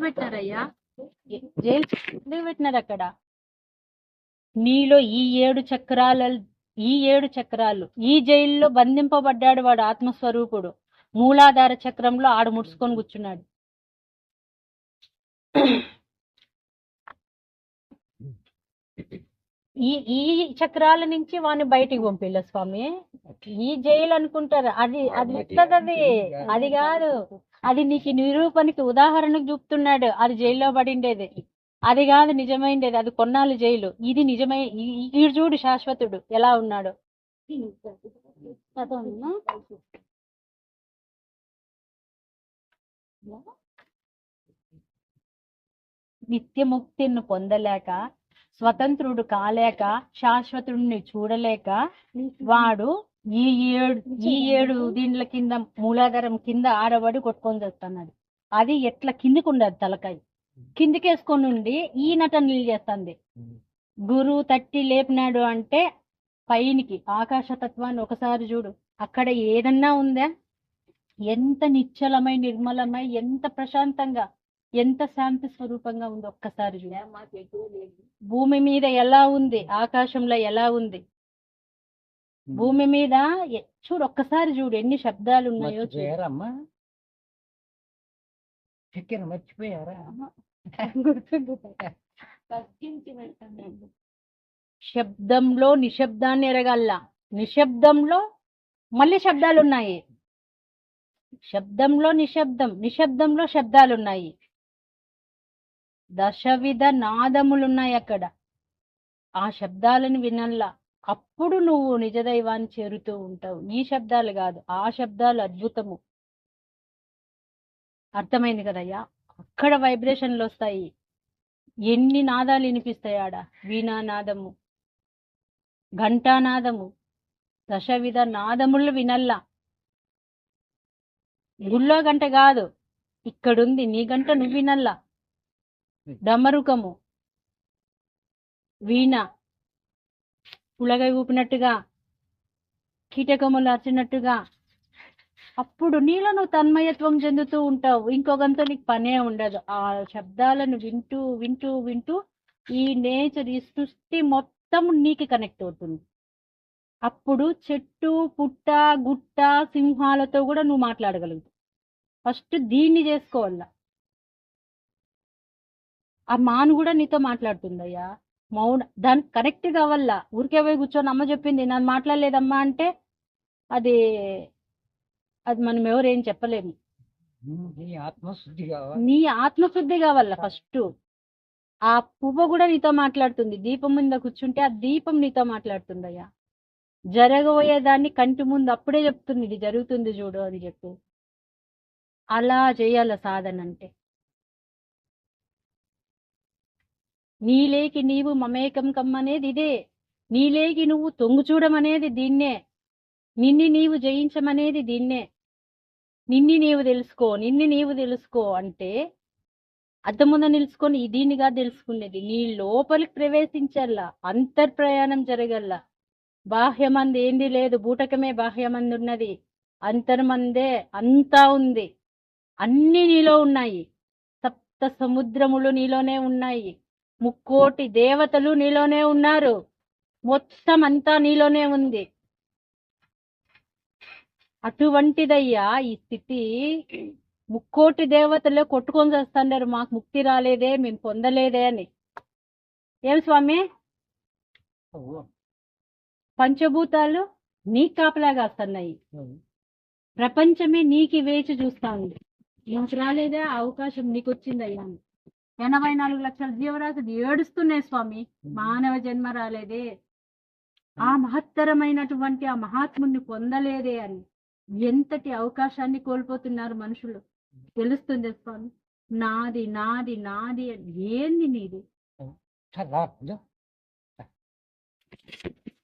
ఎందుకు పెట్టారయ్యా జైలు ఎందుకు పెట్టినారు అక్కడ? నీలో ఈ ఏడు చక్రాల ఈ ఏడు చక్రాలు ఈ జైల్లో బంధింపబడ్డాడు వాడు ఆత్మస్వరూపుడు. మూలాధార చక్రంలో ఆడు ముడుచుకొని కూర్చున్నాడు. ఈ ఈ చక్రాల నుంచి వాడిని బయటికి పంపిల్ల స్వామి. ఈ జైలు అనుకుంటారు. అది అది ఎట్లది అది. అది కాదు. అది నీకు నిరూపణకి ఉదాహరణకు చూపుతున్నాడు. అది జైల్లో పడిండేది. అది కాదు నిజమైండేది. అది కొన్నాళ్ళు జైలు. ఇది నిజమై ఈ- చూడు శాశ్వతుడు ఎలా ఉన్నాడు? నిత్యముక్తిని పొందలేక స్వతంత్రుడు కాలేక శాశ్వతుడిని చూడలేక వాడు ఈ ఏడు ఈ ఏడు దీంట్ల కింద మూలాధారం కింద ఆడబడి కొట్టుకొని చేస్తున్నాడు. అది ఎట్లా కిందికి ఉండదు తలకాయ. కిందికేసుకొని ఉండి ఈ నటనలు చేస్తుంది గురువు తట్టి లేపినాడు అంటే పైనికి ఆకాశతత్వాన్ని ఒకసారి చూడు. అక్కడ ఏదన్నా ఉందా? ఎంత నిశ్చలమై నిర్మలమై ఎంత ప్రశాంతంగా. ఎంత శాంతి స్వరూపంగా ఉంది ఒక్కసారి చూడు. భూమి మీద ఎలా ఉంది? ఆకాశంలో ఎలా ఉంది? భూమి మీద చూడు ఒక్కసారి చూడు ఎన్ని శబ్దాలు ఉన్నాయో చూడు. మర్చిపోయారమ్మా. చక్కెర మర్చిపోయారా? శబ్దంలో నిశ్శబ్దాన్ని ఎరగల్ల. నిశ్శబ్దంలో మళ్ళీ శబ్దాలు ఉన్నాయి శబ్దంలో నిశ్శబ్దం నిశ్శబ్దంలో శబ్దాలు ఉన్నాయి దశవిధ నాదములు ఉన్నాయి అక్కడ ఆ శబ్దాలను వినల్లా. అప్పుడు నువ్వు నిజదైవాన్ని చేరుతూ ఉంటావు. ఈ శబ్దాలు కాదు ఆ శబ్దాలు అద్భుతము. అర్థమైంది కదయ్యా? అక్కడ వైబ్రేషన్లు వస్తాయి. ఎన్ని నాదాలు వినిపిస్తాయి ఆడ? వీణానాదము ఘంటానాదము దశవిధ నాదములు వినల్లా. గుళ్ళో గంట కాదు ఇక్కడుంది. నీ గంట నువ్వు వినల్లా. డమరుకము వీణ. పులగ ఊపినట్టుగా. కీటకములు అరిచినట్టుగా. అప్పుడు నీలో నువ్వు తన్మయత్వం చెందుతూ ఉంటావు. ఇంకొకంతో నీకు పనే ఉండదు. ఆ శబ్దాలను వింటూ వింటూ వింటూ ఈ నేచర్ ఈ సృష్టి మొత్తం నీకు కనెక్ట్ అవుతుంది. అప్పుడు చెట్టు పుట్ట గుట్ట సింహాలతో కూడా నువ్వు మాట్లాడగలుగుతావు. ఫస్ట్ దీన్ని చేసుకోవాల? ఆ మాను కూడా నీతో మాట్లాడుతుందయ్యా. మౌన దానికి కనెక్ట్ కావాలా ఊరికే పోయి కూర్చొని అమ్మ చెప్పింది నన్ను మాట్లాడలేదమ్మా అంటే అది అది మనం ఎవరేం చెప్పలేము. నీ ఆత్మశుద్ధి కావాలి? ఫస్ట్. ఆ పువ్వు కూడా నీతో మాట్లాడుతుంది. దీపం మీద కూర్చుంటే ఆ దీపం నీతో మాట్లాడుతుందయ్యా. జరగబోయే దాన్ని కంటి ముందు అప్పుడే చెప్తుంది ఇది జరుగుతుంది చూడు అని చెప్పి. అలా చేయాల సాధన అంటే. నీలేకి నీవు మమేకం కమ్మనేది ఇదే. నీలేకి నువ్వు తొంగు చూడమనేది దీన్నే. నిన్ని నీవు జయించమనేది దీన్నే. నిన్ని నీవు తెలుసుకో నిన్ని నీవు తెలుసుకో అంటే అద్దం ముందు నిలుచుకొని దీనిగా తెలుసుకునేది. నీ లోపలికి ప్రవేశించల్లా అంతర్ప్రయాణం జరగల్లా. బాహ్యమంది ఏంది లేదు బూటకమే బాహ్యమంది ఉన్నది అంతర్మందే అంతా ఉంది. అన్ని నీలో ఉన్నాయి. సప్త సముద్రములు నీలోనే ఉన్నాయి. ముక్కోటి దేవతలు నీలోనే ఉన్నారు. మొత్తం అంతా నీలోనే ఉంది. అటువంటిదయ్యా ఈ స్థితి. ముక్కోటి దేవతలే కొట్టుకొని చేస్తున్నారు. మాకు ముక్తి రాలేదే మేము పొందలేదే అని. ఏం స్వామి? పంచభూతాలు నీ కాపలాగా వస్తున్నాయి ప్రపంచమే నీకు వేచి చూస్తా ఉంది. నాకు రాలేదే? అవకాశం నీకు వచ్చిందయ్యా అని. ఎనభై నాలుగు లక్షల జీవరాశులు ఏడుస్తున్నాయి స్వామి. మానవ జన్మ రాలేదే. ఆ మహత్తరమైనటువంటి ఆ మహాత్ముని పొందలేదే అని ఎంతటి అవకాశాన్ని కోల్పోతున్నారు మనుషులు. తెలుస్తుంది స్వామి. నాది నాది నాది అని ఏంది నీది?